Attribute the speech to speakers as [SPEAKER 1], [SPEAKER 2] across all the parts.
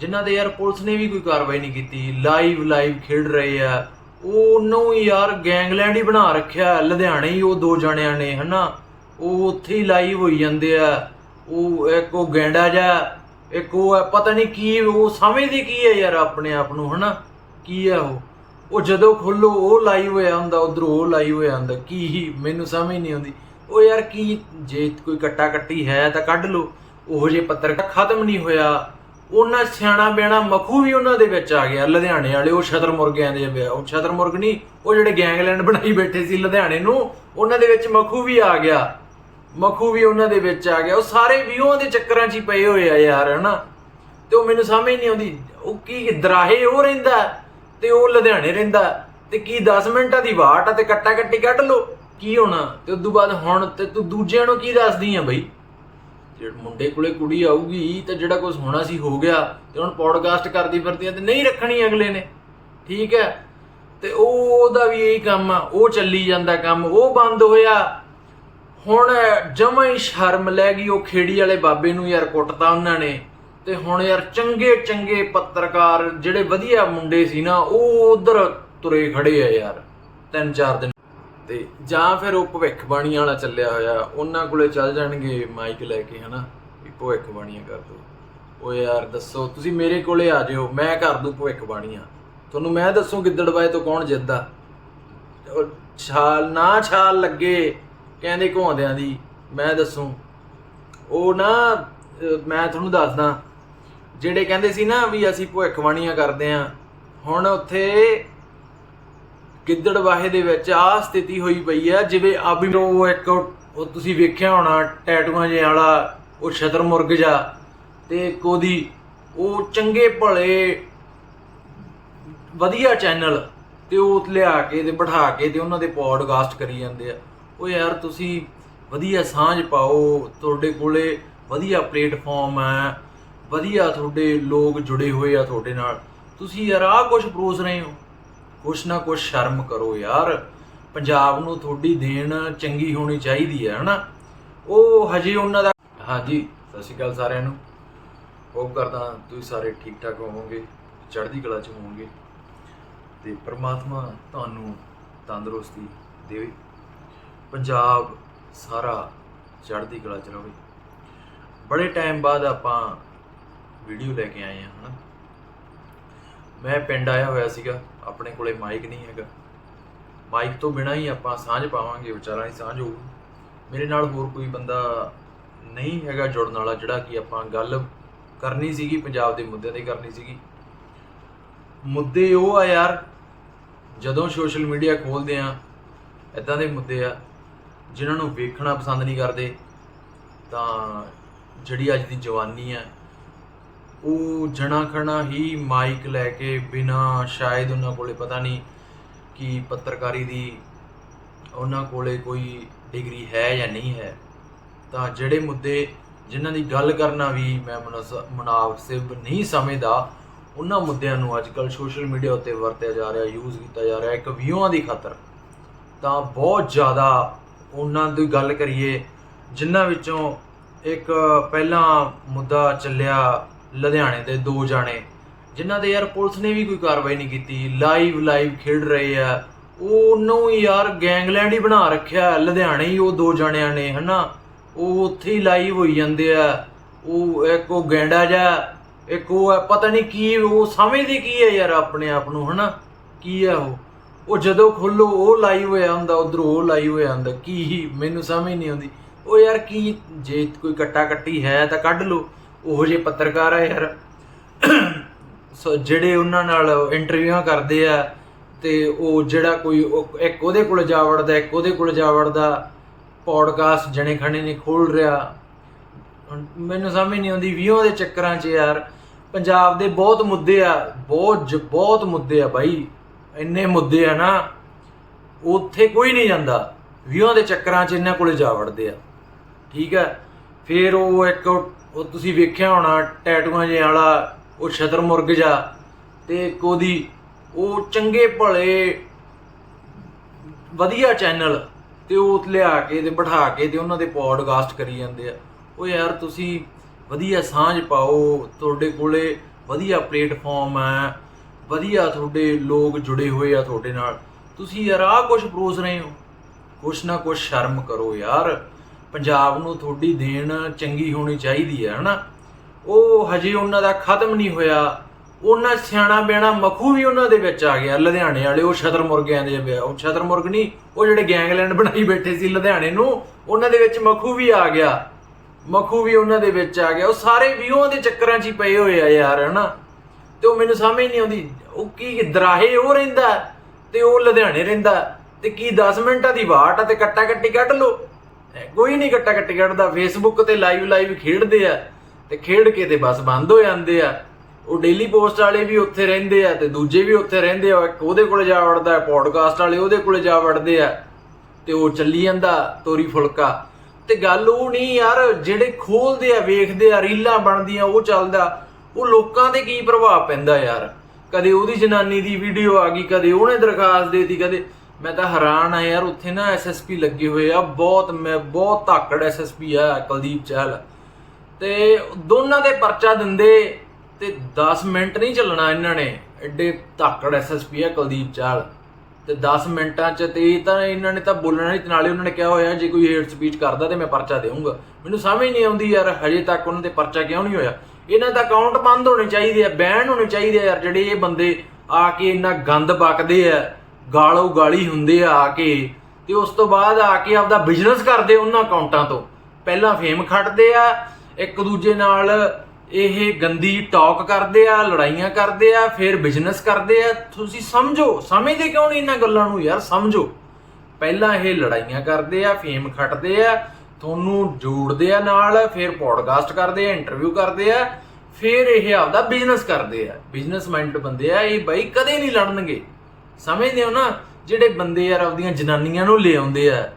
[SPEAKER 1] ਜਿਨ੍ਹਾਂ ਦੇ ਯਾਰ ਪੁਲਿਸ ਨੇ ਵੀ ਕੋਈ ਕਾਰਵਾਈ ਨਹੀਂ ਕੀਤੀ। ਲਾਈਵ ਲਾਈਵ ਖੇਡ ਰਹੇ ਆ। ਉਹਨੂੰ ਯਾਰ ਗੈਂਗਲੈਂਡ ਹੀ ਬਣਾ ਰੱਖਿਆ। ਲੁਧਿਆਣੇ ਹੀ ਉਹ ਦੋ ਜਣਿਆਂ ਨੇ ਹਨਾ? ਉਹ ਉੱਥੇ ਹੀ ਲਾਈਵ ਹੋਈ ਜਾਂਦੇ ਆ। ਉਹ ਇੱਕ ਉਹ ਗੈਂਡਾ ਜਾ ਇੱਕ ਉਹ ਹੈ, ਪਤਾ ਨਹੀਂ ਕੀ ਉਹ ਸਮਝਦੇ ਕੀ ਹੈ ਯਾਰ ਆਪਣੇ ਆਪ ਨੂੰ ਹਨਾ? ਕੀ ਹੈ ਉਹ? ਉਹ ਜਦੋਂ ਖੋਲੋ ਉਹ ਲਾਈਵ ਹੋਇਆ ਹੁੰਦਾ ਉਧਰ ਉਹ ਲਾਈਵ ਹੋਇਆ ਹੁੰਦਾ। ਕੀ ਹੀ ਮੈਨੂੰ ਸਮਝ ਨਹੀਂ ਆਉਂਦੀ। ਉਹ ਯਾਰ ਕੀ ਜੇ ਕੋਈ ਕੱਟਾ ਕੱਟੀ ਹੈ ਤਾਂ ਕੱਢ ਲਓ। ਉਹ ਜੇ ਪੱਤਰਕਾਰ ਖਤਮ ਨਹੀਂ ਹੋਇਆ। ਉਹਨਾਂ ਸਿਆਣਾ ਬਿਆਣਾ ਮਖੂ ਵੀ ਉਹਨਾਂ ਦੇ ਵਿੱਚ ਆ ਗਿਆ, ਲੁਧਿਆਣੇ ਵਾਲੇ, ਉਹ ਛਤਰ ਮੁਰਗਿਆਂ ਦੇ ਵਿਆਹ, ਉਹ ਛਤਰ ਮੁਰਗ ਨਹੀਂ, ਉਹ ਜਿਹੜੇ ਗੈਂਗਲੈਂਡ ਬਣਾਈ ਬੈਠੇ ਸੀ ਲੁਧਿਆਣੇ ਨੂੰ, ਉਹਨਾਂ ਦੇ ਵਿੱਚ ਮਖੂ ਵੀ ਆ ਗਿਆ। ਮਖੂ ਵੀ ਉਹਨਾਂ ਦੇ ਵਿੱਚ ਆ ਗਿਆ। ਉਹ ਸਾਰੇ ਵਿਊਆਂ ਦੇ ਚੱਕਰਾਂ 'ਚ ਹੀ ਪਏ ਹੋਏ ਆ ਯਾਰ, ਹਨਾ? ਤੇ ਉਹ ਮੈਨੂੰ ਸਮਝ ਨਹੀਂ ਆਉਂਦੀ, ਉਹ ਕੀ ਦਰਾਹੇ ਉਹ ਰਹਿੰਦਾ ਤੇ ਉਹ ਲੁਧਿਆਣੇ ਰਹਿੰਦਾ ਤੇ ਕੀ 10 ਮਿੰਟਾਂ ਦੀ ਵਾਟ ਆ ਤੇ ਕੱਟਾ ਕੱਟੀ ਕੱਢ ਲੋ ਕੀ ਹੋਣਾ? ਤੇ ਉਦੋਂ ਬਾਅਦ ਹੁਣ ਤੇ ਤੂੰ ਦੂਜਿਆਂ ਨੂੰ ਕੀ ਦੱਸਦੀ ਆ ਬਈ? ਜਿਹੜੇ ਮੁੰਡੇ ਕੋਲੇ ਕੁੜੀ ਆਊਗੀ, ਤੇ ਜਿਹੜਾ ਕੁਝ ਹੋਣਾ ਸੀ ਹੋ ਗਿਆ, ਤੇ ਹੁਣ ਪੋਡਕਾਸਟ ਕਰਦੀ ਫਿਰਦੀ ਆ ਤੇ ਨਹੀਂ ਰੱਖਣੀ ਅਗਲੇ ਨੇ। ਠੀਕ ਹੈ? ਤੇ ਉਹ ਉਹਦਾ ਵੀ ਇਹੀ ਕੰਮ ਆ, ਉਹ ਚੱਲੀ ਜਾਂਦਾ ਕੰਮ, ਉਹ ਬੰਦ ਹੋਇਆ। ਹੁਣ ਜਮਾ ਹੀ ਸ਼ਰਮ ਲੈ ਗਈ ਉਹ ਖੇੜੀ ਵਾਲੇ ਬਾਬੇ ਨੂੰ ਯਾਰ, ਕੁੱਟਤਾ ਉਹਨਾਂ ਨੇ। ਤੇ ਹੁਣ ਯਾਰ ਚੰਗੇ ਚੰਗੇ ਪੱਤਰਕਾਰ ਜਿਹੜੇ ਵਧੀਆ ਮੁੰਡੇ ਸੀ ਨਾ, ਉਹ ਉਧਰ ਤੁਰੇ ਖੜੇ ਆ ਯਾਰ, ਤਿੰਨ ਚਾਰ ਦਿਨ। ਤੇ ਜਾਂ ਫਿਰ ਉਹ ਭਵਿੱਖਬਾਣੀ ਵਾਲਾ ਚੱਲਿਆ ਹੋਇਆ, ਉਹਨਾਂ ਕੋਲੇ ਚੱਲ ਜਾਣਗੇ ਮਾਈਕ ਲੈ ਕੇ, ਹਨਾ? ਵੀ ਭਵਿੱਖਬਾਣੀਆਂ ਕਰ ਦੋ। ਉਹ ਯਾਰ ਦੱਸੋ, ਤੁਸੀਂ ਮੇਰੇ ਕੋਲੇ ਆ ਜਿਓ, ਮੈਂ ਕਰ ਦੂੰ ਭਵਿੱਖਬਾਣੀਆਂ ਤੁਹਾਨੂੰ ਮੈਂ ਦੱਸੂ ਗਿੱਦੜਬਾਏ ਤੋਂ ਕੌਣ ਜਿੱਤਦਾ। ਉਹ ਛਾਲ, ਨਾ ਛਾਲ ਲੱਗੇ ਕਹਿੰਦੇ ਘੋਂਦਿਆਂ ਦੀ, ਮੈਂ ਦੱਸੂ। ਉਹ ਨਾ ਮੈਂ ਤੁਹਾਨੂੰ ਦੱਸਦਾ, ਜਿਹੜੇ ਕਹਿੰਦੇ ਸੀ ਨਾ ਵੀ ਅਸੀਂ ਭਵਿੱਖਬਾਣੀਆਂ ਕਰਦੇ ਆ, ਹੁਣ ਉੱਥੇ ਗਿੱਦੜਵਾਹੇ ਦੇ ਵਿੱਚ ਆ ਸਥਿਤੀ ਹੋਈ ਪਈ ਆ, ਜਿਵੇਂ ਆਬੀ ਉਹ ਇੱਕ ਉਹ ਤੁਸੀਂ ਵੇਖਿਆ ਹੋਣਾ, ਟੈਟੂਆਂ ਜਿਹੇ ਵਾਲਾ, ਉਹ ਛਤਰ ਮੁਰਗ ਜਾ ਤੇ ਇੱਕ ਉਹ ਚੰਗੇ ਭਲੇ ਵਧੀਆ ਚੈਨਲ ਤੇ ਉਹ ਲਿਆ ਕੇ ਤੇ ਬਿਠਾ ਕੇ ਤੇ ਉਹਨਾਂ ਦੇ ਪੋਡਕਾਸਟ ਕਰੀ ਜਾਂਦੇ ਆ। ਉਹ ਯਾਰ ਤੁਸੀਂ ਵਧੀਆ ਸਾਂਝ ਪਾਓ, ਤੁਹਾਡੇ ਕੋਲੇ ਵਧੀਆ ਪਲੇਟਫਾਰਮ ਹੈ ਵਧੀਆ ਤੁਹਾਡੇ ਲੋਕ ਜੁੜੇ ਹੋਏ ਆ ਤੁਹਾਡੇ ਨਾਲ। ਤੁਸੀਂ ਯਾਰ ਆਹ ਕੁਝ ਪਰੋਸ ਰਹੇ ਹੋ? ਕੁਛ ਨਾ ਕੁਛ ਸ਼ਰਮ ਕਰੋ ਯਾਰ। ਪੰਜਾਬ ਨੂੰ ਤੁਹਾਡੀ ਦੇਣ ਚੰਗੀ ਹੋਣੀ ਚਾਹੀਦੀ ਹੈ, ਹਨਾ? ਉਹ ਹਜੇ ਉਹਨਾਂ ਦਾ ਹਾਂਜੀ, ਸਤਿ ਸ਼੍ਰੀ ਅਕਾਲ ਸਾਰਿਆਂ ਨੂੰ। ਹੋਪ ਕਰਦਾ ਤੁਸੀਂ ਸਾਰੇ ਠੀਕ ਠਾਕ ਹੋਵੋਗੇ, ਚੜ੍ਹਦੀ ਕਲਾ ਚ ਹੋਵੋਗੇ। ਤੇ ਪ੍ਰਮਾਤਮਾ ਤੁਹਾਨੂੰ ਤੰਦਰੁਸਤੀ ਦੇਵੇ। ਪੰਜਾਬ ਸਾਰਾ ਚੜ੍ਹਦੀ ਕਲਾ ਚ ਰਹੇ ਬੜੇ ਟਾਈਮ ਬਾਅਦ ਆਪਾਂ ਵੀਡੀਓ ਲੈ ਕੇ ਆਏ ਹਾਂ, ਹਨਾ? ਮੈਂ ਪਿੰਡ ਆਇਆ ਹੋਇਆ ਸੀਗਾ, ਆਪਣੇ ਕੋਲੇ ਮਾਈਕ ਨਹੀਂ ਹੈਗਾ। ਮਾਈਕ ਤੋਂ ਬਿਨਾ ਹੀ ਆਪਾਂ ਸਾਂਝ ਪਾਵਾਂਗੇ, ਵਿਚਾਰਾਂ ਦੀ ਸਾਂਝ ਹੋਊ ਮੇਰੇ ਨਾਲ ਹੋਰ ਕੋਈ ਬੰਦਾ ਨਹੀਂ ਹੈਗਾ ਜੁੜਨ ਵਾਲਾ, ਜਿਹੜਾ ਕਿ ਆਪਾਂ ਗੱਲ ਕਰਨੀ ਸੀਗੀ, ਪੰਜਾਬ ਦੇ ਮੁੱਦਿਆਂ ਤੇ ਕਰਨੀ ਸੀਗੀ। ਮੁੱਦੇ ਉਹ ਆ ਯਾਰ, ਜਦੋਂ ਸੋਸ਼ਲ ਮੀਡੀਆ ਖੋਲਦੇ ਆ ਇਦਾਂ ਦੇ ਮੁੱਦੇ ਆ, ਜਿਨ੍ਹਾਂ ਨੂੰ ਵੇਖਣਾ ਪਸੰਦ ਨਹੀਂ ਕਰਦੇ, ਤਾਂ ਜਿਹੜੀ ਅੱਜ ਦੀ ਜਵਾਨੀ ਆ ਉਹ ਜਣਾ ਖਣਾ ਹੀ ਮਾਈਕ ਲੈ ਕੇ ਬਿਨਾ ਸ਼ਾਇਦ ਉਹਨਾਂ ਕੋਲੇ ਪਤਾ ਨਹੀਂ ਕਿ ਪੱਤਰਕਾਰੀ ਦੀ ਉਹਨਾਂ ਕੋਲੇ ਕੋਈ ਡਿਗਰੀ ਹੈ ਜਾਂ ਨਹੀਂ ਹੈ। ਤਾਂ ਜਿਹੜੇ ਮੁੱਦੇ ਜਿਨ੍ਹਾਂ ਦੀ ਗੱਲ ਕਰਨਾ ਵੀ ਮੈਂ ਮੁਨਾਸ- ਮੁਨਾਸਿਬ ਨਹੀਂ ਸਮਝਦਾ, ਉਹਨਾਂ ਮੁੱਦਿਆਂ ਨੂੰ ਅੱਜਕੱਲ ਸੋਸ਼ਲ ਮੀਡੀਆ ਉੱਤੇ ਵਰਤਿਆ ਜਾ ਰਿਹਾ, ਯੂਜ਼ ਕੀਤਾ ਜਾ ਰਿਹਾ ਇੱਕ ਵਿਊਆਂ ਦੀ ਖਾਤਰ। ਤਾਂ ਬਹੁਤ ਜ਼ਿਆਦਾ ਉਹਨਾਂ ਦੀ ਗੱਲ ਕਰੀਏ, ਜਿਨ੍ਹਾਂ ਵਿੱਚੋਂ ਇੱਕ ਪਹਿਲਾ ਮੁੱਦਾ ਚੱਲਿਆ ਲੁਧਿਆਣੇ ਦੇ ਦੋ ਜਾਣੇ ਜਿਨ੍ਹਾਂ ਦੇ ਯਾਰ ਪੁਲਿਸ ਨੇ ਵੀ ਕੋਈ ਕਾਰਵਾਈ ਨਹੀਂ ਕੀਤੀ ਲਾਈਵ ਲਾਈਵ ਖੇਡ ਰਹੇ ਆ। ਉਹਨੂੰ ਯਾਰ ਗੈਂਗਲੈਂਡ ਹੀ ਬਣਾ ਰੱਖਿਆ ਲੁਧਿਆਣੇ ਹੀ ਉਹ ਦੋ ਜਣਿਆਂ ਨੇ ਹਨਾ? ਉਹ ਉੱਥੇ ਹੀ ਲਾਈਵ ਹੋਈ ਜਾਂਦੇ ਆ। ਉਹ ਇੱਕ ਉਹ ਗੈਂਡਾ ਜਾ ਇੱਕ ਉਹ ਹੈ, ਪਤਾ ਨਹੀਂ ਕੀ ਉਹ ਸਮਝਦੇ ਕੀ ਹੈ ਯਾਰ ਆਪਣੇ ਆਪ ਨੂੰ ਹਨਾ? ਕੀ ਹੈ ਉਹ? ਉਹ ਜਦੋਂ ਖੋਲੋ ਉਹ ਲਾਈਵ ਹੋਇਆ ਹੁੰਦਾ ਉਧਰ ਉਹ ਲਾਈਵ ਹੋਇਆ ਹੁੰਦਾ। ਕੀ ਹੀ ਮੈਨੂੰ ਸਮਝ ਨਹੀਂ ਆਉਂਦੀ। ਉਹ ਯਾਰ ਕੀ ਜੇ ਕੋਈ ਕੱਟਾ ਕੱਟੀ ਹੈ ਤਾਂ ਕੱਢ ਲਓ। ਉਹ ਜੇ ਪੱਤਰਕਾਰ ਆ ਯਾਰ। ਸੋ ਜਿਹੜੇ ਉਹਨਾਂ ਨਾਲ ਇੰਟਰਵਿਊਆਂ ਕਰਦੇ ਆ ਤੇ ਉਹ ਜਿਹੜਾ ਕੋਈ ਉਹ- ਇੱਕ ਉਹਦੇ ਕੋਲ ਜਾ ਵੜਦਾ, ਇੱਕ ਉਹਦੇ ਕੋਲ ਜਾ ਵੜਦਾ ਪੋਡਕਾਸਟ ਜਣੇ ਖਣੇ ਨੇ ਖੋਲ ਰਿਹਾ। ਮੈਨੂੰ ਸਮਝ ਨਹੀਂ ਆਉਂਦੀ ਵੀਹਾਂ ਦੇ ਚੱਕਰਾਂ 'ਚ ਯਾਰ, ਪੰਜਾਬ ਦੇ ਬਹੁਤ ਮੁੱਦੇ ਆ, ਬਹੁਤ ਬਹੁਤ ਮੁੱਦੇ ਆ ਬਾਈ। ਇੰਨੇ ਮੁੱਦੇ ਆ ਨਾ, ਉੱਥੇ ਕੋਈ ਨਹੀਂ ਜਾਂਦਾ ਵੀਹਾਂ ਦੇ ਚੱਕਰਾਂ 'ਚ ਇਹਨਾਂ ਕੋਲੇ ਜਾ ਵੜਦੇ ਆ। ਠੀਕ ਹੈ ਫਿਰ ਉਹ ਇੱਕ ਉਹ ਤੁਸੀਂ ਵੇਖਿਆ ਹੋਣਾ, ਟੈਟੂਆਂ ਜੇ ਵਾਲਾ, ਉਹ ਸ਼ਤਰਮੁਰਗ ਜਾ ਤੇ ਇੱਕ ਉਹਦੀ, ਉਹ ਚੰਗੇ ਭਲੇ, ਵਧੀਆ ਚੈਨਲ ਤੇ ਉਹ ਲਿਆ ਕੇ ਤੇ ਬਿਠਾ ਕੇ ਤੇ ਉਹਨਾਂ ਦੇ ਪੋਡਕਾਸਟ ਕਰੀ ਜਾਂਦੇ ਆ। ਉਹ ਯਾਰ ਤੁਸੀਂ ਵਧੀਆ ਸਾਂਝ ਪਾਓ, ਤੁਹਾਡੇ ਕੋਲੇ ਵਧੀਆ ਪਲੇਟਫਾਰਮ ਹੈ ਵਧੀਆ ਤੁਹਾਡੇ ਲੋਕ ਜੁੜੇ ਹੋਏ ਆ ਤੁਹਾਡੇ ਨਾਲ। ਤੁਸੀਂ ਯਾਰ ਆਹ ਕੁਝ ਪਰੋਸ ਰਹੇ ਹੋ। ਕੁਛ ਨਾ ਕੁਛ ਸ਼ਰਮ ਕਰੋ ਯਾਰ। ਪੰਜਾਬ ਨੂੰ ਤੁਹਾਡੀ ਦੇਣ ਚੰਗੀ ਹੋਣੀ ਚਾਹੀਦੀ ਹੈ, ਹਨਾ? ਉਹ ਹਜੇ ਉਹਨਾਂ ਦਾ ਖਤਮ ਨਹੀਂ ਹੋਇਆ। ਉਹਨਾਂ ਸਿਆਣਾ ਬਿਆਣਾ ਮਖੂ ਵੀ ਉਹਨਾਂ ਦੇ ਵਿੱਚ ਆ ਗਿਆ, ਲੁਧਿਆਣੇ ਵਾਲੇ। ਉਹ ਛਤਰ ਮੁਰਗਿਆਂ ਦੇ ਉਹ ਛਤਰ ਮੁਰਗ ਨਹੀਂ, ਉਹ ਜਿਹੜੇ ਗੈਂਗਲੈਂਡ ਬਣਾਈ ਬੈਠੇ ਸੀ ਲੁਧਿਆਣੇ ਨੂੰ, ਉਹਨਾਂ ਦੇ ਵਿੱਚ ਮਖੂ ਵੀ ਆ ਗਿਆ। ਮਖੂ ਵੀ ਉਹਨਾਂ ਦੇ ਵਿੱਚ ਆ ਗਿਆ। ਉਹ ਸਾਰੇ ਵਿਊਆਂ ਦੇ ਚੱਕਰਾਂ 'ਚ ਹੀ ਪਏ ਹੋਏ ਆ ਯਾਰ, ਹਨਾ? ਤੇ ਉਹ ਮੈਨੂੰ ਸਮਝ ਨਹੀਂ ਆਉਂਦੀ, ਉਹ ਕੀ ਦਰਾਹੇ ਉਹ ਰਹਿੰਦਾ ਤੇ ਉਹ ਲੁਧਿਆਣੇ ਰਹਿੰਦਾ ਤੇ ਕੀ 10 ਮਿੰਟਾਂ ਦੀ ਵਾਟ ਆ ਤੇ ਕੱਟਾ ਕੱਟੀ ਕੱਢ ਲੋ ਕੋਈ ਨਹੀਂ ਕੱਟਾ ਕੱਟੀ ਕੱਢਦਾ ਫੇਸਬੁੱਕ ਤੇ ਲਾਈਵ ਲਾਈਵ ਖੇਡਦੇ ਆ ਤੇ ਖੇਡ ਕੇ ਤੇ ਬਸ ਬੰਦ ਹੋ ਜਾਂਦੇ ਆ। ਉਹ ਡੇਲੀ ਪੋਸਟ ਵਾਲੇ ਵੀ ਉੱਥੇ ਰਹਿੰਦੇ ਆ ਤੇ ਦੂਜੇ ਵੀ ਉੱਥੇ ਰਹਿੰਦੇ ਆ। ਉਹਦੇ ਕੋਲੇ ਜਾ ਵੜਦਾ ਹੈ ਪੋਡਕਾਸਟ ਵਾਲੇ ਉਹਦੇ ਕੋਲੇ ਜਾ ਵੜਦੇ ਆ ਤੇ ਉਹ ਚੱਲੀ ਜਾਂਦਾ ਤੋਰੀ ਫੁਲਕਾ। ਤੇ ਗੱਲ ਉਹ ਨਹੀਂ ਯਾਰ, ਜਿਹੜੇ ਖੋਲਦੇ ਆ, ਵੇਖਦੇ ਆ, ਰੀਲਾਂ ਬਣਦੀਆਂ, ਉਹ ਚੱਲਦਾ। ਉਹ ਲੋਕਾਂ ਤੇ ਕੀ ਪ੍ਰਭਾਵ ਪੈਂਦਾ ਯਾਰ? ਕਦੇ ਉਹਦੀ ਜਨਾਨੀ ਦੀ ਵੀਡੀਓ ਆ ਗਈ, ਕਦੇ ਉਹਨੇ ਦਰਖਾਸਤ ਦੇਤੀ, ਕਦੇ ਮੈਂ ਤਾਂ ਹੈਰਾਨ ਆ ਯਾਰ, ਉੱਥੇ ਨਾ ਐਸਐਸਪੀ ਲੱਗੇ ਹੋਏ ਆ, ਬਹੁਤ, ਮੈਂ ਬਹੁਤ ਧਾਕੜ ਐਸਐਸਪੀ ਆ ਕੁਲਦੀਪ ਚਹਿਲ। ਤੇ ਦੋਨਾਂ ਦੇ ਪਰਚਾ ਦਿੰਦੇ ਤੇ 10 ਮਿੰਟ ਨਹੀਂ ਚੱਲਣਾ ਇਹਨਾਂ ਨੇ, ਐਡੇ ਧਾਕੜ ਐਸਐਸਪੀ ਆ ਕੁਲਦੀਪ ਚਾਲ ਤੇ 10 ਮਿੰਟਾਂ ਚ ਤੇ ਇਹ ਤਾਂ ਇਹਨਾਂ ਨੇ ਤਾਂ ਬੋਲਣਾ ਨਹੀਂ, ਤੇ ਨਾਲੇ ਉਹਨਾਂ ਨੇ ਕਿਹਾ ਹੋਇਆ, ਜੇ ਕੋਈ ਹੇਟ ਸਪੀਚ ਕਰਦਾ ਤੇ ਮੈਂ ਪਰਚਾ ਦੇਵਾਂਗਾ ਮੈਨੂੰ ਸਮਝ ਨਹੀਂ ਆਉਂਦੀ ਯਾਰ, ਹਜੇ ਤੱਕ ਉਹਨਾਂ ਤੇ ਪਰਚਾ ਕਿਉਂ ਨਹੀਂ ਹੋਇਆ? ਇਹਨਾਂ ਦਾ ਅਕਾਊਂਟ ਬੰਦ ਹੋਣੇ ਚਾਹੀਦੇ ਆ ਬੈਨ ਹੋਣੇ ਚਾਹੀਦੇ ਆ ਯਾਰ, ਜਿਹੜੇ ਇਹ ਬੰਦੇ ਆ ਕੇ ਇੰਨਾ ਗੰਦ ਬਕਦੇ ਆ। ਗਾਲੋ ਗਾਲੀ ਹੁੰਦੇ ਆ ਆ ਕੇ, ਤੇ ਉਸ ਤੋਂ ਬਾਅਦ ਆ ਕੇ ਆਪਦਾ ਬਿਜ਼ਨਸ ਕਰਦੇ ਉਹਨਾਂ ਅਕਾਊਂਟਾਂ ਤੋਂ। ਪਹਿਲਾਂ ਫੇਮ ਖੱਟਦੇ ਆ, ਇੱਕ ਦੂਜੇ ਨਾਲ ਇਹ ਗੰਦੀ ਟਾਕ ਕਰਦੇ ਆ, ਲੜਾਈਆਂ ਕਰਦੇ ਆ, ਫਿਰ ਬਿਜ਼ਨਸ ਕਰਦੇ ਆ। ਤੁਸੀਂ ਸਮਝੋ, ਸਮਝਦੇ ਕਿਉਂ ਨਹੀਂ ਇਹਨਾਂ ਗੱਲਾਂ ਨੂੰ ਯਾਰ? ਸਮਝੋ। ਪਹਿਲਾਂ ਇਹ ਲੜਾਈਆਂ ਕਰਦੇ ਆ ਫੇਮ ਖੱਟਦੇ ਆ, ਤੁਹਾਨੂੰ ਜੋੜਦੇ ਆ ਨਾਲ, ਫਿਰ ਪੋਡਕਾਸਟ ਕਰਦੇ ਆ ਇੰਟਰਵਿਊ ਕਰਦੇ ਆ, ਫਿਰ ਇਹ ਆਪਦਾ ਬਿਜ਼ਨਸ ਕਰਦੇ ਆ। ਬਿਜ਼ਨਸ ਬੰਦੇ ਆ ਇਹ ਬਾਈ, ਕਦੇ ਨਹੀਂ ਲੜਨਗੇ। ਸਮਝਦੇ ਹੋ ਨਾ, ਜਿਹੜੇ ਬੰਦੇ ਯਾਰ ਆਪਦੀਆਂ ਜਨਾਨੀਆਂ ਨੂੰ ਲੈ ਆਉਂਦੇ ਆ,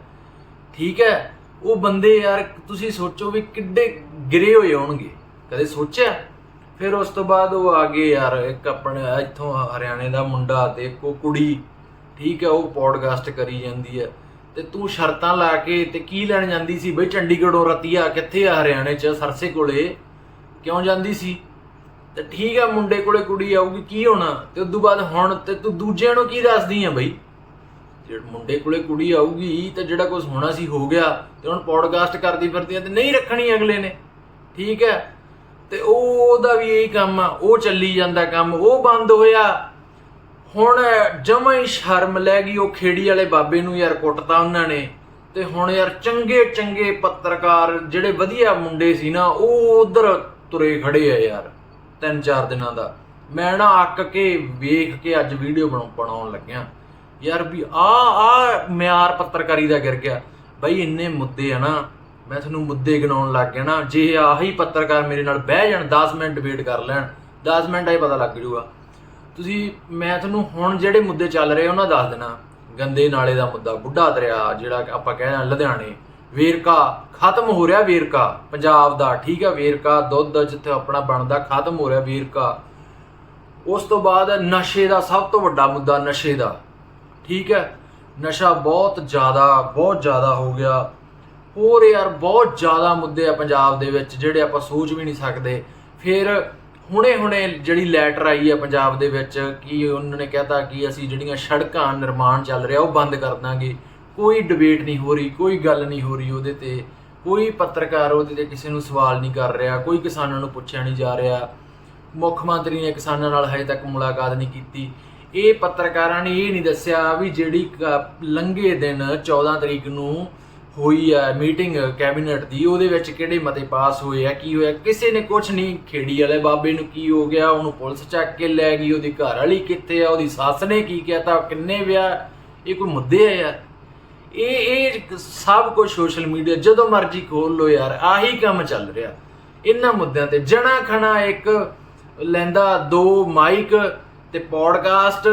[SPEAKER 1] ਠੀਕ ਹੈ, ਉਹ ਬੰਦੇ ਯਾਰ ਤੁਸੀਂ ਸੋਚੋ ਵੀ ਕਿੱਡੇ ਗਿਰੇ ਹੋਏ ਹੋਣਗੇ। ਕਦੇ ਸੋਚਿਆ? ਫਿਰ ਉਸ ਤੋਂ ਬਾਅਦ ਉਹ ਆ ਗਏ ਯਾਰ, ਇੱਕ ਆਪਣੇ ਇੱਥੋਂ ਹਰਿਆਣੇ ਦਾ ਮੁੰਡਾ ਤੇ ਇੱਕ ਉਹ ਕੁੜੀ, ਠੀਕ ਹੈ, ਉਹ ਪੋਡਕਾਸਟ ਕਰੀ ਜਾਂਦੀ ਹੈ। ਤੇ ਤੂੰ ਸ਼ਰਤਾਂ ਲਾ ਕੇ ਤੇ ਕੀ ਲੈਣ ਜਾਂਦੀ ਸੀ? ਬਈ ਚੰਡੀਗੜ੍ਹੋਂ ਰਤੀਆ ਕਿੱਥੇ ਆ ਹਰਿਆਣੇ ਚ ਸਰਸੇ ਕੋਲੇ, ਕਿਉਂ ਜਾਂਦੀ ਸੀ? ਤੇ ਠੀਕ ਆ, ਮੁੰਡੇ ਕੋਲੇ ਕੁੜੀ ਆਊਗੀ, ਕੀ ਹੋਣਾ? ਤੇ ਉਦੋਂ ਬਾਅਦ ਹੁਣ ਤੇ ਤੂੰ ਦੂਜਿਆਂ ਨੂੰ ਕੀ ਦੱਸਦੀ ਆ ਬਈ? ਜਿਹੜੇ ਮੁੰਡੇ ਕੋਲੇ ਕੁੜੀ ਆਊਗੀ, ਤੇ ਜਿਹੜਾ ਕੁਝ ਹੋਣਾ ਸੀ ਹੋ ਗਿਆ, ਤੇ ਹੁਣ ਪੋਡਕਾਸਟ ਕਰਦੀ ਫਿਰਦੀ ਆ, ਤੇ ਨਹੀਂ ਰੱਖਣੀ ਅਗਲੇ ਨੇ। ਠੀਕ ਹੈ ਤੇ ਉਹ ਉਹਦਾ ਵੀ ਇਹੀ ਕੰਮ ਆ, ਉਹ ਚੱਲੀ ਜਾਂਦਾ ਕੰਮ, ਉਹ ਬੰਦ ਹੋਇਆ। ਹੁਣ ਜਮਾ ਹੀ ਸ਼ਰਮ ਲੈ ਗਈ ਉਹ ਖੇੜੀ ਵਾਲੇ ਬਾਬੇ ਨੂੰ ਯਾਰ, ਕੁੱਟਤਾ ਉਹਨਾਂ ਨੇ। ਤੇ ਹੁਣ ਯਾਰ ਚੰਗੇ ਚੰਗੇ ਪੱਤਰਕਾਰ ਜਿਹੜੇ ਵਧੀਆ ਮੁੰਡੇ ਸੀ ਨਾ, ਉਹ ਉਧਰ ਤੁਰੇ ਖੜੇ ਆ ਯਾਰ। ਤਿੰਨ ਚਾਰ ਦਿਨਾਂ ਦਾ। ਮੈਂ ਨਾ ਅੱਕ ਕੇ ਵੇਖ ਕੇ ਅੱਜ ਵੀਡੀਓ ਬਣਾਉਣ ਲੱਗਿਆ। ਯਾਰ ਵੀ ਆ ਆ ਮਿਆਰ ਪੱਤਰਕਾਰੀ ਦਾ ਗਿਰ ਗਿਆ। ਬਈ ਇੰਨੇ ਮੁੱਦੇ ਆ ਨਾ, ਮੈਂ ਤੁਹਾਨੂੰ ਮੁੱਦੇ ਗਿਣਾਉਣ ਲੱਗ ਗਿਆ ਨਾ, ਜੇ ਆਹੀ ਪੱਤਰਕਾਰ ਮੇਰੇ ਨਾਲ ਬਹਿ ਜਾਣ 10 ਮਿੰਟ ਡਿਬੇਟ ਕਰ ਲੈਣ 10 ਮਿੰਟ ਹੀ ਪਤਾ ਲੱਗ ਜੂਗਾ। ਤੁਸੀਂ, ਮੈਂ ਤੁਹਾਨੂੰ ਹੁਣ ਜਿਹੜੇ ਮੁੱਦੇ ਚੱਲ ਰਹੇ ਉਹਨਾਂ ਦੱਸ ਦੇਣਾ। ਗੰਦੇ ਨਾਲੇ ਦਾ ਮੁੱਦਾ, ਬੁੱਢਾ ਦਰਿਆ, ਜਿਹੜਾ ਆਪਾਂ ਕਹਿੰਦੇ ਆ ਲੁਧਿਆਣੇ। ਵੇਰਕਾ, ਖਤਮ ਹੋ ਰਿਹਾ ਵੇਰਕਾ। ਪੰਜਾਬ ਦਾ, ਠੀਕ ਹੈ ਵੇਰਕਾ, ਦੁੱਧ ਜਿੱਥੇ ਆਪਣਾ ਬਣਦਾ, ਖਤਮ ਹੋ ਰਿਹਾ ਵੇਰਕਾ। ਉਸ ਤੋਂ ਬਾਅਦ ਨਸ਼ੇ ਦਾ ਸਭ ਤੋਂ ਵੱਡਾ ਮੁੱਦਾ, ਨਸ਼ੇ ਦਾ। ਠੀਕ ਹੈ? ਨਸ਼ਾ ਬਹੁਤ ਜ਼ਿਆਦਾ ਬਹੁਤ ਜ਼ਿਆਦਾ ਹੋ ਗਿਆ। ਹੋਰ ਯਾਰ, ਬਹੁਤ ਜ਼ਿਆਦਾ ਮੁੱਦੇ ਆ ਪੰਜਾਬ ਦੇ ਵਿੱਚ, ਜਿਹੜੇ ਆਪਾਂ ਸੋਚ ਵੀ ਨਹੀਂ ਸਕਦੇ। ਫਿਰ ਹੁਣੇ ਹੁਣੇ ਜਿਹੜੀ ਲੈਟਰ ਆਈ ਹੈ ਪੰਜਾਬ ਦੇ ਵਿੱਚ, ਕਿ ਉਹਨਾਂ ਨੇ ਕਹਿਤਾ ਕਿ ਅਸੀਂ ਜਿਹੜੀਆਂ ਸੜਕਾਂ ਨਿਰਮਾਣ ਚੱਲ ਰਿਹਾ, ਉਹ ਬੰਦ ਕਰ ਦਾਂਗੇ। ਕੋਈ ਡਿਬੇਟ ਨਹੀਂ ਹੋ ਰਹੀ, ਕੋਈ ਗੱਲ ਨਹੀਂ ਹੋ ਰਹੀ ਉਹਦੇ ਤੇ। ਕੋਈ ਪੱਤਰਕਾਰ ਉਹਦੇ ਤੇ ਕਿਸੇ ਨੂੰ ਸਵਾਲ ਨਹੀਂ ਕਰ ਰਿਹਾ, ਕੋਈ ਕਿਸਾਨਾਂ ਨੂੰ ਪੁੱਛਿਆ ਨਹੀਂ ਜਾ ਰਿਹਾ। ਮੁੱਖ ਮੰਤਰੀ ਨੇ ਕਿਸਾਨਾਂ ਨਾਲ ਹਜੇ ਤੱਕ ਮੁਲਾਕਾਤ ਨਹੀਂ ਕੀਤੀ। ਇਹ ਪੱਤਰਕਾਰਾਂ ਨੇ ਇਹ ਨਹੀਂ ਦੱਸਿਆ ਵੀ ਜਿਹੜੀ ਕ- ਲੰਘੇ ਦਿਨ 14 ਤਰੀਕ ਨੂੰ ਹੋਈ ਹੈ ਮੀਟਿੰਗ ਕੈਬਨਿਟ ਦੀ, ਉਹਦੇ ਵਿੱਚ ਕਿਹੜੇ ਮਤੇ ਪਾਸ ਹੋਏ ਆ, ਕੀ ਹੋਇਆ, ਕਿਸੇ ਨੇ ਕੁਝ ਨਹੀਂ। ਖੇੜੀ ਵਾਲੇ ਬਾਬੇ ਨੂੰ ਕੀ ਹੋ ਗਿਆ, ਉਹਨੂੰ ਪੁਲਿਸ ਚੱਕ ਕੇ ਲੈ ਗਈ, ਉਹਦੀ ਘਰ ਵਾਲੀ ਕਿੱਥੇ ਆ, ਉਹਦੀ ਸੱਸ ਨੇ ਕੀ ਕਹਿਤਾ ਕਿੰਨੇ ਵਿਆਹ, ਇਹ ਕੋਈ ਮੁੱਦੇ ਆ ਯਾਰ। ਇਹ ਇਹ ਸਭ ਕੁਝ ਸੋਸ਼ਲ ਮੀਡੀਆ ਜਦੋਂ ਮਰਜ਼ੀ ਖੋਲ ਲੋ ਯਾਰ, ਆਹੀ ਕੰਮ ਚੱਲ ਰਿਹਾ। ਇਹਨਾਂ ਮੁੱਦਿਆਂ ਤੇ ਜਣਾ ਖਣਾ ਇੱਕ ਲੈਂਦਾ ਦੋ ਮਾਈਕ ਤੇ ਪੋਡਕਾਸਟ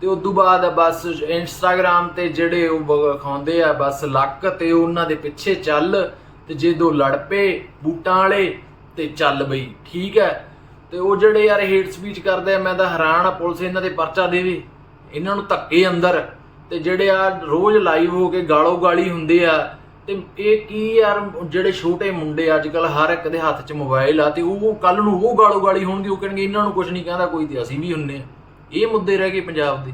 [SPEAKER 1] ਤੇ ਉਸ ਤੋਂ ਬਾਅਦ ਬਸ ਇੰਸਟਾਗ੍ਰam ਤੇ ਜਿਹੜੇ ਉਹ ਖਾਉਂਦੇ ਆ, ਬਸ ਲੱਕ ਤੇ ਉਹਨਾਂ ਦੇ ਪਿੱਛੇ ਚੱਲ ਤੇ ਜੇ ਦੋ ਲੜ ਪਏ ਬੂਟਾਂ ਵਾਲੇ ਤੇ ਚੱਲ ਬਈ, ਠੀਕ ਹੈ। ਤੇ ਉਹ ਜਿਹੜੇ ਯਾਰ ਹੇਟ ਸਪੀਚ ਕਰਦੇ ਆ, ਮੈਂ ਤਾਂ ਹੈਰਾਨ ਆ ਪੁਲਿਸ ਇਹਨਾਂ ਦੇ ਪਰਚਾ ਦੇਵੇ। ਇਹਨਾਂ ਨੂੰ ਧੱਕੇ ਅੰਦਰ। ਤੇ ਜਿਹੜੇ ਆ ਰੋਜ਼ ਲਾਈਵ ਹੋ ਕੇ ਗਾਲੋ ਗਾਲੀ ਹੁੰਦੇ ਆ, ਤੇ ਇਹ ਕੀ ਯਾਰ ਜਿਹੜੇ ਛੋਟੇ ਮੁੰਡੇ ਅੱਜ ਕੱਲ ਹਰ ਇੱਕ ਦੇ ਹੱਥ 'ਚ ਮੋਬਾਈਲ ਆ ਤੇ ਉਹ ਕੱਲ ਨੂੰ ਉਹ ਗਾਲੋ ਗਾਲੀ ਹੋਣਗੇ, ਉਹ ਕਹਿਣਗੇ ਇਹਨਾਂ ਨੂੰ ਕੁਝ ਨਹੀਂ ਕਹਿੰਦਾ, ਕੋਈ ਤੇ ਅਸੀਂ ਵੀ ਹੁੰਨੇ ਆ। ਇਹ ਮੁੱਦੇ ਰਹਿ ਗਏ ਪੰਜਾਬ ਦੇ।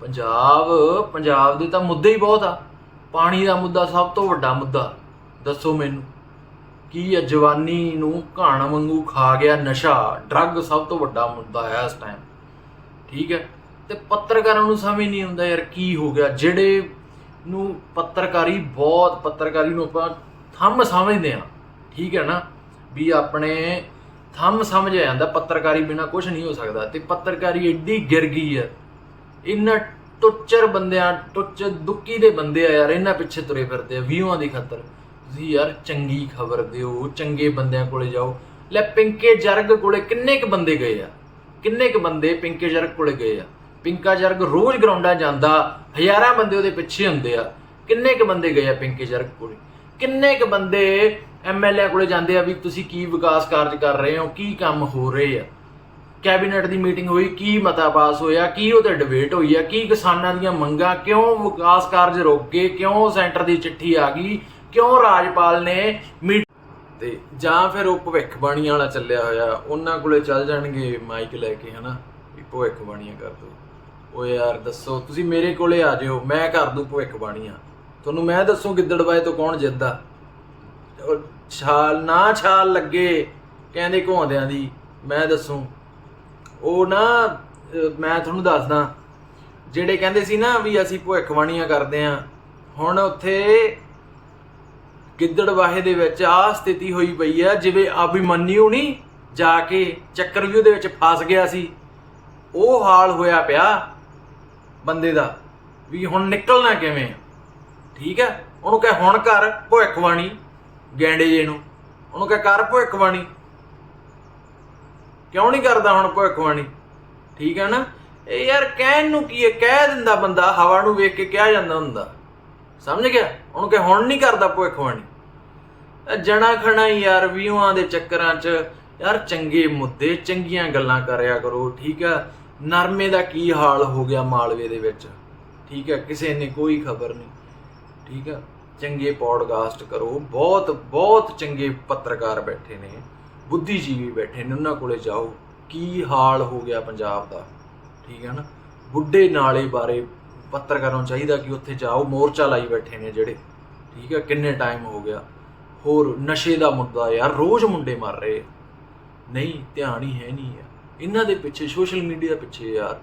[SPEAKER 1] ਪੰਜਾਬ ਪੰਜਾਬ ਦੇ ਤਾਂ ਮੁੱਦੇ ਹੀ ਬਹੁਤ ਆ। ਪਾਣੀ ਦਾ ਮੁੱਦਾ ਸਭ ਤੋਂ ਵੱਡਾ ਮੁੱਦਾ, ਦੱਸੋ ਮੈਨੂੰ। ਕੀ ਆ ਜਵਾਨੀ ਨੂੰ ਘਾਣ ਵਾਂਗੂ ਖਾ ਗਿਆ ਨਸ਼ਾ? ਡਰੱਗ ਸਭ ਤੋਂ ਵੱਡਾ ਮੁੱਦਾ ਹੈ ਇਸ ਟਾਈਮ ਠੀਕ ਹੈ? ਤੇ ਪੱਤਰਕਾਰਾਂ ਨੂੰ ਸਮਝ ਨਹੀਂ ਆਉਂਦਾ ਯਾਰ ਕੀ ਹੋ ਗਿਆ। ਜਿਹੜੇ ਨੂੰ ਪੱਤਰਕਾਰੀ ਬਹੁਤ, ਪੱਤਰਕਾਰੀ ਨੂੰ ਆਪਾਂ ਥੰਮ ਸਮਝਦੇ ਆ ਠੀਕ ਹੈ ਨਾ? ਵੀ ਆਪਣੇ ਥੰਮ ਸਮਝਿਆ ਜਾਂਦਾ, ਪੱਤਰਕਾਰੀ ਬਿਨਾ ਕੁਝ ਨਹੀਂ ਹੋ ਸਕਦਾ। ਤੇ ਪੱਤਰਕਾਰੀ ਐਡੀ ਗਿਰ ਗਈ ਹੈ। ਇਹਨਾਂ ਟੁੱਚਰ ਬੰਦਿਆਂ, ਟੁੱਚ ਦੁੱਕੀ ਦੇ ਬੰਦੇ ਆ ਯਾਰ ਇਹਨਾਂ ਪਿੱਛੇ ਤੁਰੇ ਫਿਰਦੇ ਆ, ਵਿਊਆਂ ਦੀ ਖਾਤਰ। ਤੁਸੀਂ ਯਾਰ ਚੰਗੀ ਖਬਰ ਦਿਓ, ਚੰਗੇ ਬੰਦਿਆਂ ਕੋਲੇ ਜਾਓ। ਲੈ ਪਿੰਕੇ ਜਰਗ ਕੋਲੇ ਕਿੰਨੇ ਕ ਬੰਦੇ ਗਏ ਆ? ਕਿੰਨੇ ਕ ਬੰਦੇ ਪਿੰਕੇ ਜਰਗ ਕੋਲੇ ਗਏ ਆ? ਪਿੰਕਾ ਜਰਗ ਰੋਜ਼ ਗਰਾਊਂਡਾਂ ਜਾਂਦਾ ਹਜ਼ਾਰਾਂ ਬੰਦੇ ਉਹਦੇ ਪਿੱਛੇ ਹੁੰਦੇ ਆ। ਕਿੰਨੇ ਕ ਬੰਦੇ ਗਏ ਆ ਪਿੰਕੇ ਜਰਗ ਕੋਲੇ? ਕਿੰਨੇ ਕ ਬੰਦੇ ਐਮਐਲਏ ਕੋਲੇ ਜਾਂਦੇ ਆ ਵੀ ਤੁਸੀਂ ਕੀ ਵਿਕਾਸ ਕਾਰਜ ਕਰ ਰਹੇ ਹੋ, ਕੀ ਕੰਮ ਹੋ ਰਹੇ ਆ? ਕੈਬਨਿਟ ਦੀ ਮੀਟਿੰਗ ਹੋਈ, ਕੀ ਮਤਾ ਪਾਸ ਹੋਇਆ, ਕੀ ਉਹਦੇ ਡਿਬੇਟ ਹੋਈ ਆ, ਕੀ ਕਿਸਾਨਾਂ ਦੀਆਂ ਮੰਗਾਂ, ਕਿਉਂ ਵਿਕਾਸ ਕਾਰਜ ਰੁਕ ਗਏ, ਕਿਉਂ ਸੈਂਟਰ ਦੀ ਚਿੱਠੀ ਆ ਗਈ, ਕਿਉਂ ਰਾਜਪਾਲ ਨੇ ਮੀਟ ਤੇ ਜਾਂ ਫਿਰ ਉਹ ਭਵਿੱਖਬਾਣੀ ਵਾਲਾ ਚੱਲਿਆ ਹੋਇਆ, ਉਹਨਾਂ ਕੋਲੇ ਚੱਲ ਜਾਣਗੇ ਮਾਈਕ ਲੈ ਕੇ, ਹਨਾ? ਵੀ ਭਵਿੱਖਬਾਣੀਆਂ ਕਰ ਦੋ। ਓ ਯਾਰ ਦੱਸੋ, ਤੁਸੀਂ ਮੇਰੇ ਕੋਲੇ ਆ ਜਿਓ, ਮੈਂ ਕਰ ਦੂੰ ਭਵਿੱਖਬਾਣੀਆਂ ਤੁਹਾਨੂੰ ਮੈਂ ਦੱਸੂ ਗਿੱਦੜਬਾਏ ਤੋਂ ਕੌਣ ਜਿੱਤਦਾ? ਛਾਲ, ਨਾ ਛਾਲ ਲੱਗੇ, ਕਹਿੰਦੇ ਘੋਂਦਿਆਂ ਦੀ, ਮੈਂ ਦੱਸੂ। ਉਹ ਨਾ ਮੈਂ ਤੁਹਾਨੂੰ ਦੱਸਦਾ, ਜਿਹੜੇ ਕਹਿੰਦੇ ਸੀ ਨਾ ਵੀ ਅਸੀਂ ਭਵਿੱਖਬਾਣੀਆਂ ਕਰਦੇ ਆ, ਹੁਣ ਉੱਥੇ ਗਿੱਦੜਵਾਹੇ ਦੇ ਵਿੱਚ ਆ ਸਥਿਤੀ ਹੋਈ ਪਈ ਆ, ਜਿਵੇਂ ਅਭਿਮਨਿਊ ਨਹੀਂ ਜਾ ਕੇ ਚੱਕਰਵਿਊਹ ਦੇ ਵਿੱਚ ਫਸ ਗਿਆ ਸੀ। ਉਹ ਹਾਲ ਹੋਇਆ ਪਿਆ। ਬੰਦੇ ਦਾ, ਵੀ ਹੁਣ ਨਿਕਲਣਾ ਕਿਵੇਂ ਆ? ਠੀਕ ਹੈ? ਉਹਨੂੰ ਕਹੇ, ਹੁਣ ਕਰ ਭਵਿੱਖਬਾਣੀ, ਗੈਂਡੇ ਜੇ ਨੂੰ। ਉਹਨੂੰ ਕਹੇ ਕਰ ਭਵਿੱਖਬਾਣੀ। ਕਿਉਂ ਨਹੀਂ ਕਰਦਾ ਹੁਣ ਭਵਿੱਖਬਾਣੀ? ਠੀਕ ਹੈ ਨਾ? ਇਹ ਯਾਰ ਕਹਿਣ ਨੂੰ ਕੀ ਹੈ? ਕਹਿ ਦਿੰਦਾ ਬੰਦਾ, ਹਵਾ ਨੂੰ ਵੇਖ ਕੇ ਕਿਹਾ ਜਾਂਦਾ ਹੁੰਦਾ। ਸਮਝ ਗਿਆ? ਉਹਨੂੰ ਕਿ ਹੁਣ ਨਹੀਂ ਕਰਦਾ ਭਵਿੱਖਬਾਣੀ। ਜਣਾ ਖਣਾ ਹੀ ਯਾਰ ਵਿਊਆਂ ਦੇ ਚੱਕਰਾਂ 'ਚ। ਯਾਰ ਚੰਗੇ ਮੁੱਦੇ, ਚੰਗੀਆਂ ਗੱਲਾਂ ਕਰਿਆ ਕਰੋ, ਠੀਕ ਆ ਨਰਮੇ ਦਾ ਕੀ ਹਾਲ ਹੋ ਗਿਆ ਮਾਲਵੇ ਦੇ ਵਿੱਚ? ਠੀਕ ਹੈ, ਕਿਸੇ ਨੇ ਕੋਈ ਖਬਰ ਨਹੀਂ। ਠੀਕ ਹੈ, ਚੰਗੇ ਪੋਡਕਾਸਟ ਕਰੋ। ਬਹੁਤ ਬਹੁਤ ਚੰਗੇ ਪੱਤਰਕਾਰ ਬੈਠੇ ਨੇ। ਬੁੱਧੀਜੀਵੀ ਬੈਠੇ ਨੇ, ਉਹਨਾਂ ਕੋਲੇ ਜਾਓ। ਕੀ ਹਾਲ ਹੋ ਗਿਆ ਪੰਜਾਬ ਦਾ? ਠੀਕ ਹੈ ਨਾ? ਬੁੱਢੇ ਨਾਲੇ ਬਾਰੇ ਪੱਤਰਕਾਰਾਂ ਨੂੰ ਚਾਹੀਦਾ ਕਿ ਉੱਥੇ ਜਾਓ, ਮੋਰਚਾ ਲਾਈ ਬੈਠੇ ਨੇ ਜਿਹੜੇ। ਠੀਕ ਹੈ, ਕਿੰਨੇ ਟਾਈਮ ਹੋ ਗਿਆ? ਹੋਰ ਨਸ਼ੇ ਦਾ ਮੁੱਦਾ ਯਾਰ, ਰੋਜ਼ ਮੁੰਡੇ ਮਰ ਰਹੇ। ਨਹੀਂ, ਧਿਆਨ ਹੀ ਹੈ ਨਹੀਂ ਯਾਰ ਇਹਨਾਂ ਦੇ ਪਿੱਛੇ, ਸੋਸ਼ਲ ਮੀਡੀਆ ਪਿੱਛੇ ਯਾਰ।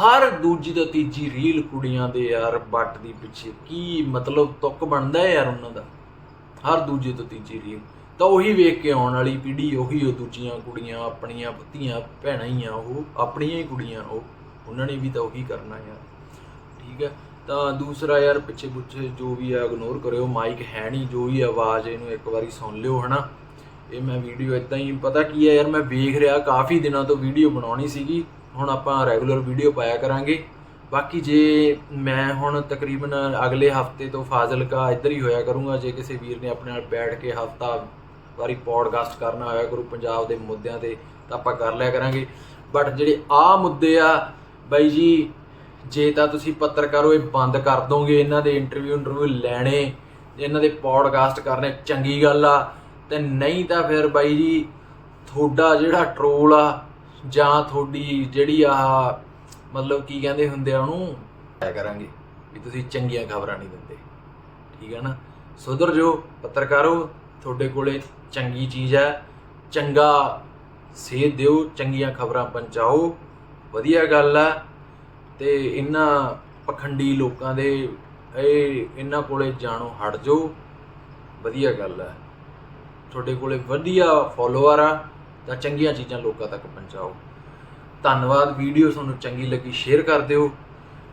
[SPEAKER 1] ਹਰ ਦੂਜੀ ਤੋਂ ਤੀਜੀ ਰੀਲ ਕੁੜੀਆਂ ਦੇ ਯਾਰ ਬੱਟ ਦੀ ਪਿੱਛੇ ਕੀ ਮਤਲਬ ਤੁੱਕ ਬਣਦਾ ਹੈ ਯਾਰ ਉਹਨਾਂ ਦਾ? ਹਰ ਦੂਜੀ ਤੋਂ ਤੀਜੀ ਰੀਲ ਤਾਂ ਉਹੀ ਵੇਖ ਕੇ ਆਉਣ ਵਾਲੀ ਪੀੜ੍ਹੀ, ਉਹੀ ਉਹ ਦੂਜੀਆਂ ਕੁੜੀਆਂ, ਆਪਣੀਆਂ ਧੀਆਂ ਭੈਣਾਂ ਹੀ ਆ ਉਹ, ਆਪਣੀਆਂ ਹੀ ਕੁੜੀਆਂ ਉਹ। ਉਹਨਾਂ ਨੇ ਵੀ ਤਾਂ ਉਹੀ ਕਰਨਾ ਯਾਰ। ਠੀਕ ਹੈ? ਤਾਂ ਦੂਸਰਾ ਯਾਰ ਪਿੱਛੇ ਪੁੱਛੇ ਜੋ ਵੀ ਆ ਇਗਨੋਰ ਕਰਿਓ। ਮਾਈਕ ਹੈ ਨਹੀਂ, ਜੋ ਵੀ ਆਵਾਜ਼ ਇਹਨੂੰ ਇੱਕ ਵਾਰੀ ਸੁਣ ਲਿਓ, ਹਨਾ? ਇਹ ਮੈਂ ਵੀਡੀਓ ਇਦਾਂ ਹੀ, ਪਤਾ ਕੀ ਹੈ ਯਾਰ, ਮੈਂ ਵੇਖ ਰਿਹਾ, ਕਾਫੀ ਦਿਨਾਂ ਤੋਂ ਵੀਡੀਓ ਬਣਾਉਣੀ ਸੀਗੀ। ਹੁਣ ਆਪਾਂ ਰੈਗੂਲਰ ਵੀਡੀਓ ਪਾਇਆ ਕਰਾਂਗੇ। ਬਾਕੀ ਜੇ ਮੈਂ ਹੁਣ ਤਕਰੀਬਨ ਅਗਲੇ ਹਫ਼ਤੇ ਤੋਂ ਫਾਜ਼ਿਲਕਾ ਇੱਧਰ ਹੀ ਹੋਇਆ ਕਰੂੰਗਾ, ਜੇ ਕਿਸੇ ਵੀਰ ਨੇ ਆਪਣੇ ਨਾਲ ਬੈਠ ਕੇ ਹਫਤਾ ਵਾਰੀ ਪੋਡਕਾਸਟ ਕਰਨਾ ਹੋਇਆ ਕਰੂ ਪੰਜਾਬ ਦੇ ਮੁੱਦਿਆਂ ਤੇ, ਤਾਂ ਆਪਾਂ ਕਰ ਲਿਆ ਕਰਾਂਗੇ। ਬਟ ਜਿਹੜੇ ਆ ਮੁੱਦੇ ਆ, ਬਾਈ ਜੀ, ਜੇ ਤਾਂ ਤੁਸੀਂ ਪੱਤਰਕਾਰੋ ਇਹ ਬੰਦ ਕਰ ਦੋਗੇ, ਇਹਨਾਂ ਦੇ ਇੰਟਰਵਿਊ ਇੰਟਰਵਿਊ ਲੈਣੇ, ਇਹਨਾਂ ਦੇ ਪੋਡਕਾਸਟ ਕਰਨੇ, ਚੰਗੀ ਗੱਲ ਆ। ਤੇ ਨਹੀਂ ਤਾਂ ਫਿਰ ਬਾਈ ਜੀ, ਤੁਹਾਡਾ ਜਿਹੜਾ ਟਰੋਲ ਆ, ਜਾਂ ਤੁਹਾਡੀ ਜਿਹੜੀ ਆ, ਮਤਲਬ ਕੀ ਕਹਿੰਦੇ ਹੁੰਦੇ ਆ ਉਹਨੂੰ ਆਇਆ ਕਰਾਂਗੇ ਵੀ ਤੁਸੀਂ ਚੰਗੀਆਂ ਖਬਰਾਂ ਨਹੀਂ ਦਿੰਦੇ। ਠੀਕ ਹੈ ਨਾ? ਸੁਧਰ ਜੋ ਪੱਤਰਕਾਰੋ ਤੁਹਾਡੇ ਕੋਲੇ ਚੰਗੀ ਚੀਜ਼ ਹੈ, ਚੰਗਾ ਸੇਧ ਦਿਓ, ਚੰਗੀਆਂ ਖਬਰਾਂ ਪਹੁੰਚਾਓ। ਵਧੀਆ ਗੱਲ ਆ। ਤੇ ਇਹਨਾਂ ਪਖੰਡੀ ਲੋਕਾਂ ਦੇ, ਇਹ ਇਹਨਾਂ ਕੋਲੇ ਜਾਣੋ, ਹਟ ਜਾਓ। ਵਧੀਆ ਗੱਲ ਹੈ ਤੁਹਾਡੇ ਕੋਲੇ ਵਧੀਆ ਫੋਲੋਅਰ ਆ, ਤਾਂ ਚੰਗੀਆਂ ਚੀਜ਼ਾਂ ਲੋਕਾਂ ਤੱਕ ਪਹੁੰਚਾਓ। ਧੰਨਵਾਦ ਵੀਡੀਓ ਤੁਹਾਨੂੰ ਚੰਗੀ ਲੱਗੀ ਸ਼ੇਅਰ ਕਰ ਦਿਓ।